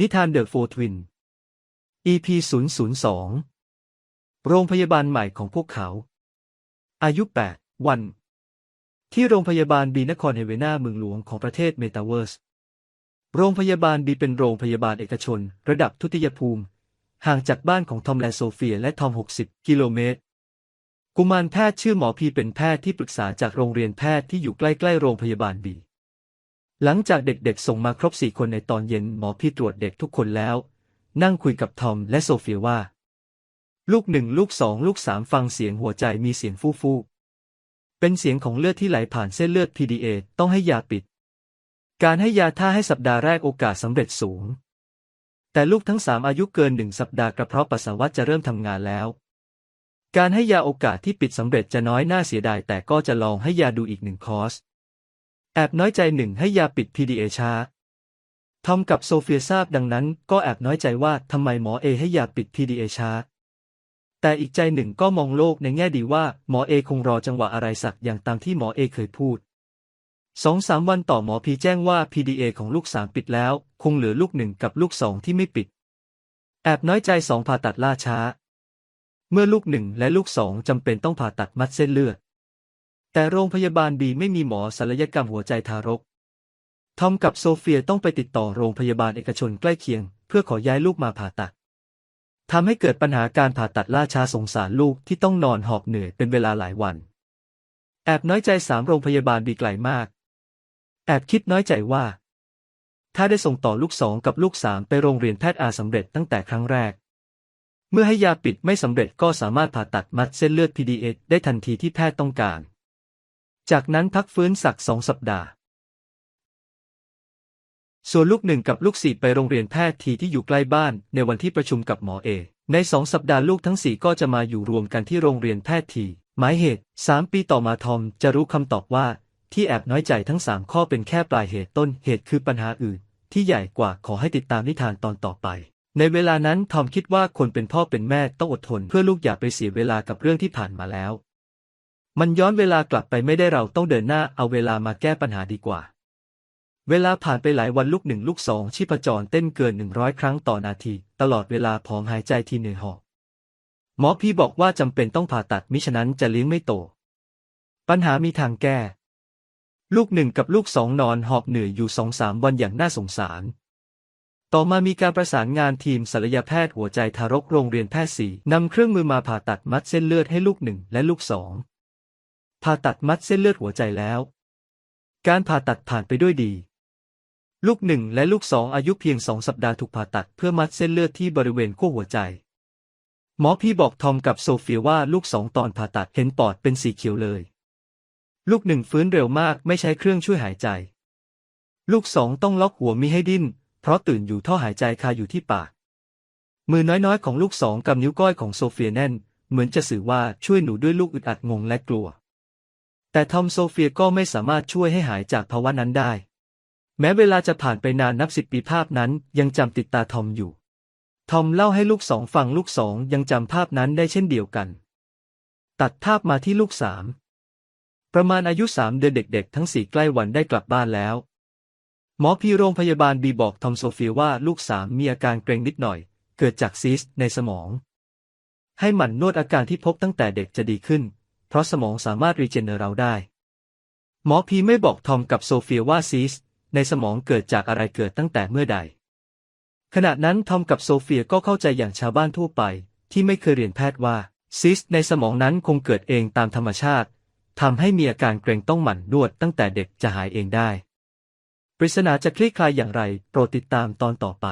นิทานเดอะโฟทวิน EP 002 โรงพยาบาลใหม่ของพวกเขา อายุ 8 วัน ที่โรงพยาบาลบีนครเฮเวนาเมืองหลวงของประเทศเมตาเวิร์ส โรงพยาบาลบีเป็นโรงพยาบาลเอกชน ระดับทุติยภูมิ ห่างจากบ้านของทอมและโซเฟียและทอม 60 กิโลเมตร กุมารแพทย์ชื่อหมอพีเป็นแพทย์ที่ปรึกษาจากโรงเรียนแพทย์ที่อยู่ใกล้ๆโรงพยาบาลบี หลังจากเด็กๆ ส่งมาครบสี่คนในตอนเย็นหมอพี่ตรวจเด็กทุกคนแล้ว นั่งคุยกับทอมและโซเฟียว่า ลูกหนึ่งลูกสองลูกสามฟังเสียงหัวใจมีเสียงฟู่ฟู่เป็นเสียงของเลือดที่ไหลผ่านเส้นเลือด PDA ต้องให้ยาปิด การให้ยาถ้าให้สัปดาห์แรกโอกาสสำเร็จสูง แต่ลูกทั้งสามอายุเกินหนึ่งสัปดาห์กระเพาะปัสสาวะจะเริ่มทำงานแล้ว การให้ยาโอกาสที่ปิดสำเร็จจะน้อยน่าเสียดายแต่ก็จะลองให้ยาดูอีกหนึ่งคอร์ส แอบน้อยใจหนึ่งให้ยาปิด PDA ช้าทอมกับโซเฟียทราบดังนั้นก็แอบน้อยใจว่าทำไมหมอเอให้ยาปิด PDA ช้า แต่อีกใจหนึ่งก็มองโลกในแง่ดีว่าหมอเอคงรอจังหวะอะไรสักอย่างตามที่หมอเอเคยพูดสองสามวันต่อหมอพีแจ้งว่า PDA ของลูกสามปิดแล้ว คงเหลือลูกหนึ่งกับลูกสองที่ไม่ปิด แอบน้อยใจสองผ่าตัดล่าช้า เมื่อลูกหนึ่งและลูกสองจำเป็นต้องผ่าตัดมัดเส้นเลือด แต่โรงพยาบาลบีไม่มีหมอศัลยกรรมหัวใจทารก ทอมกับโซเฟียต้องไปติดต่อโรงพยาบาลเอกชนใกล้เคียง เพื่อขอย้ายลูกมาผ่าตัดทำให้เกิดปัญหาการผ่าตัดล่าช้าสงสารลูกที่ต้องนอนหอบเหนื่อยเป็นเวลาหลายวัน แอบน้อยใจสามโรงพยาบาลบีไกลมาก แอบคิดน้อยใจว่า ถ้าได้ส่งต่อลูกสองกับลูกสามไปโรงเรียนแพทย์อาสำเร็จตั้งแต่ครั้งแรก เมื่อให้ยาปิดไม่สำเร็จก็สามารถผ่าตัดมัดเส้นเลือด PDA ได้ทันทีที่แพทย์ต้องการ จากนั้นพักฟื้นสักสองสัปดาห์ ส่วนลูกหนึ่งกับลูกสี่ไปโรงเรียนแพทย์ทีที่อยู่ใกล้บ้านในวันที่ประชุมกับหมอเอ ในสองสัปดาห์ลูกทั้งสี่ก็จะมาอยู่รวมกันที่โรงเรียนแพทย์ที หมายเหตุสามปีต่อมาทอมจะรู้คำตอบว่า ที่แอบน้อยใจทั้งสามข้อเป็นแค่ปลายเหตุต้นเหตุคือปัญหาอื่น ที่ใหญ่กว่าขอให้ติดตามนิทานตอนต่อไปในเวลานั้นทอมคิดว่าคนเป็นพ่อเป็นแม่ต้องอดทนเพื่อลูกอย่าไปเสียเวลากับเรื่องที่ผ่านมาแล้ว มันย้อนเวลากลับไปไม่ได้เราต้องเดินหน้าเอาเวลามาแก้ปัญหาดีกว่า เวลาผ่านไปหลายวันลูกหนึ่งลูกสองชีพจรเต้นเกินหนึ่งร้อยครั้งต่อนาที ตลอดเวลาผอมหายใจทีเหนื่อยหอบหมอพี่บอกว่าจำเป็นต้องผ่าตัดมิฉะนั้นจะเลี้ยงไม่โต ปัญหามีทางแก้ ลูกหนึ่งกับลูกสองนอนหอบเหนื่อยอยู่สองสามวันอย่างน่าสงสาร ต่อมามีการประสานงานทีมศัลยแพทย์หัวใจทารกโรงเรียนแพทย์สี่นำเครื่องมือมาผ่าตัดมัดเส้นเลือดให้ลูกหนึ่งและลูกสอง ผ่าตัดมัดเส้นเลือดหัวใจแล้ว การผ่าตัดผ่านไปด้วยดี ลูกหนึ่งและลูกสองอายุเพียงสองสัปดาห์ถูกผ่าตัดเพื่อมัดเส้นเลือดที่บริเวณขั้วหัวใจ หมอพี่บอกทอมกับโซเฟียว่าลูกสองตอนผ่าตัดเห็นปอดเป็นสีเขียวเลย ลูกหนึ่งฟื้นเร็วมากไม่ใช้เครื่องช่วยหายใจ ลูกสองต้องล็อกหัวมิให้ดิ้น เพราะตื่นอยู่ท่อหายใจคาอยู่ที่ปาก มือน้อยๆ ของลูกสองกำนิ้วก้อยของโซเฟียแน่น เหมือนจะสื่อว่าช่วยหนูด้วยลูกอึดอัดงงและกลัว แต่ทอมโซเฟียก็ไม่สามารถช่วยให้หายจากภาวะนั้นได้ แม้เวลาจะผ่านไปนานนับสิบปีภาพนั้นยังจำติดตาทอมอยู่ ทอมเล่าให้ลูกสองฟังลูกสองยังจำภาพนั้นได้เช่นเดียวกัน ตัดภาพมาที่ลูกสาม ประมาณอายุสามเดือนเด็กๆ ทั้งสี่ใกล้วันได้กลับบ้านแล้ว หมอพีโรงพยาบาลบีบอกทอมโซเฟียว่าลูกสามมีอาการเกร็งนิดหน่อย เกิดจากซีสต์ในสมอง ให้หมั่นนวดอาการที่พบตั้งแต่เด็กจะดีขึ้น เพราะสมองสามารถรีเจนเนอเราได้ หมอพีไม่บอกทอมกับโซเฟียว่าซีสในสมองเกิดจากอะไรเกิดตั้งแต่เมื่อใด ขณะนั้นทอมกับโซเฟียก็เข้าใจอย่างชาวบ้านทั่วไป ที่ไม่เคยเรียนแพทย์ว่าซิสในสมองนั้นคงเกิดเองตามธรรมชาติทำให้มีอาการเกร็งต้องหมั่นนวดตั้งแต่เด็กจะหายเองได้ ปริศนาจะคลี่คลายอย่างไร โปรดติดตามตอนต่อไป